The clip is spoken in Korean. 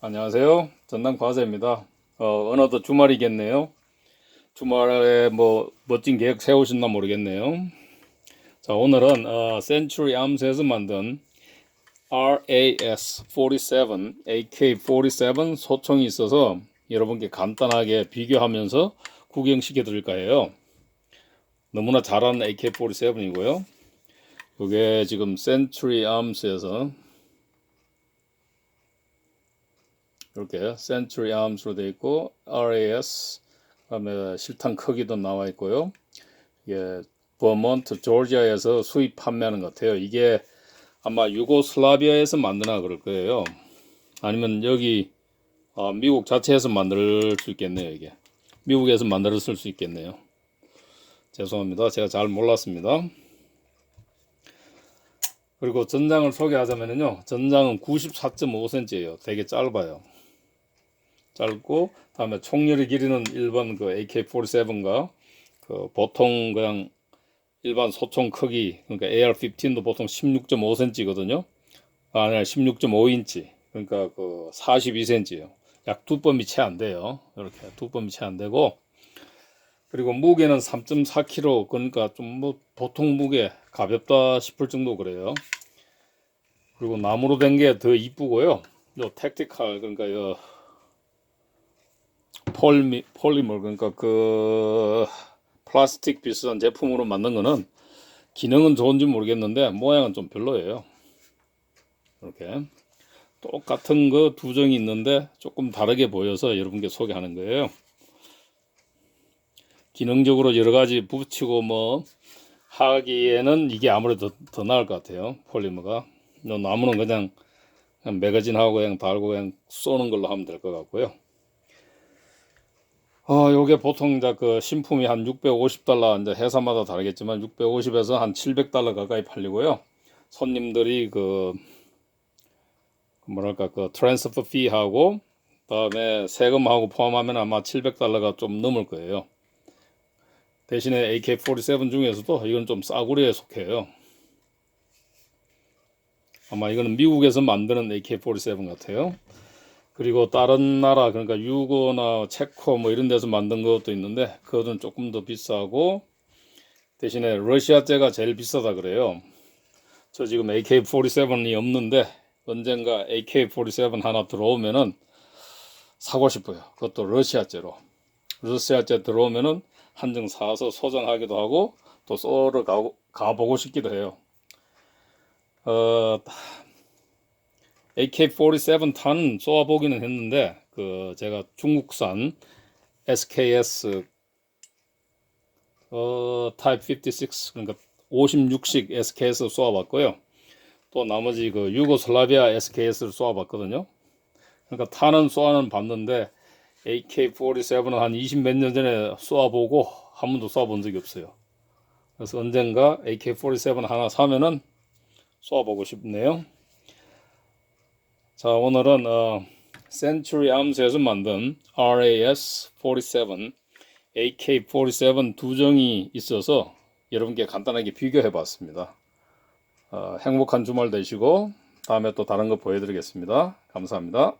안녕하세요. 전남 과세입니다. 어, 어느덧 주말이겠네요. 주말에 뭐 멋진 계획 세우셨나 모르겠네요. 자, 오늘은 어, 센츄리 암스에서 만든 RAS-47, AK-47 소총이 있어서 여러분께 간단하게 비교하면서 구경시켜 드릴 거예요. 너무나 잘하는 AK-47이고요. 이게 지금 센츄리 암스에서 이렇게 센츄리 암스로 되어 있고 RAS 그다음에 실탄 크기도 나와 있고요. 이게 버몬트 조지아에서 수입 판매하는 것 같아요. 이게 아마 유고슬라비아에서 만드나 그럴 거예요. 아니면 여기 아, 미국 자체에서 만들 수 있겠네요. 이게 미국에서 만들었을 수 있겠네요. 죄송합니다. 제가 잘 몰랐습니다. 그리고 전장을 소개하자면요. 전장은 94.5cm예요. 되게 짧아요. 짧고 다음에 총열의 길이는 일반 그 AK47과 그 보통 그냥 일반 소총 크기 그러니까 AR-15도 보통 16.5cm거든요. 아, 아니 16.5인치 그러니까 그 42cm예요. 약 두 범이 채 안 돼요. 이렇게 두 범이 채 안 되고 그리고 무게는 3.4kg 그러니까 좀 뭐 보통 무게 가볍다 싶을 정도 그래요. 그리고 나무로 된 게 더 이쁘고요. 요 택티칼 그러니까 요 폴미, 폴리머 그러니까 그 플라스틱 비슷한 제품으로 만든 거는 기능은 좋은지 모르겠는데 모양은 좀 별로예요. 이렇게 똑같은 거두 정이 있는데 조금 다르게 보여서 여러분께 소개하는 거예요. 기능적으로 여러 가지 붙이고 뭐 하기에는 이게 아무래도 더 나을 것 같아요. 폴리머가. 나무는 그냥, 그냥 매거진하고 그냥 달고 그냥 쏘는 걸로 하면 될 것 같고요. 어, 요게 보통 이제 그 신품이 한 650달러, 이제 회사마다 다르겠지만 650에서 한 700달러 가까이 팔리고요. 손님들이 그, 뭐랄까, 그 트랜스퍼 피하고, 그다음에 세금하고 포함하면 아마 700달러가 좀 넘을 거예요. 대신에 AK-47 중에서도 이건 좀 싸구려에 속해요. 아마 이거는 미국에서 만드는 AK-47 같아요. 그리고 다른 나라 그러니까 유고나 체코 뭐 이런 데서 만든 것도 있는데 그것은 조금 더 비싸고 대신에 러시아제가 제일 비싸다 그래요. 저 지금 AK-47이 없는데 언젠가 AK-47 하나 들어오면은 사고 싶어요. 그것도 러시아제로. 러시아제 들어오면은 한 정 사서 소장하기도 하고 또 쏘러 가고, 가보고 싶기도 해요. 어, AK-47 탄 쏘아보기는 했는데 그 제가 중국산 SKS 어, 타입 56 그러니까 56식 SKS 쏘아봤고요. 또 나머지 그 유고슬라비아 SKS를 쏘아봤거든요. 그러니까 탄은 쏘아는 봤는데 AK-47은 한 20 몇 년 전에 쏘아보고 한 번도 쏘아본 적이 없어요. 그래서 언젠가 AK-47 하나 사면은 쏘아보고 싶네요. 자, 오늘은 어, 센츄리 암스에서 만든 RAS-47, AK-47 두 정이 있어서 여러분께 간단하게 비교해 봤습니다. 어, 행복한 주말 되시고 다음에 또 다른 거 보여드리겠습니다. 감사합니다.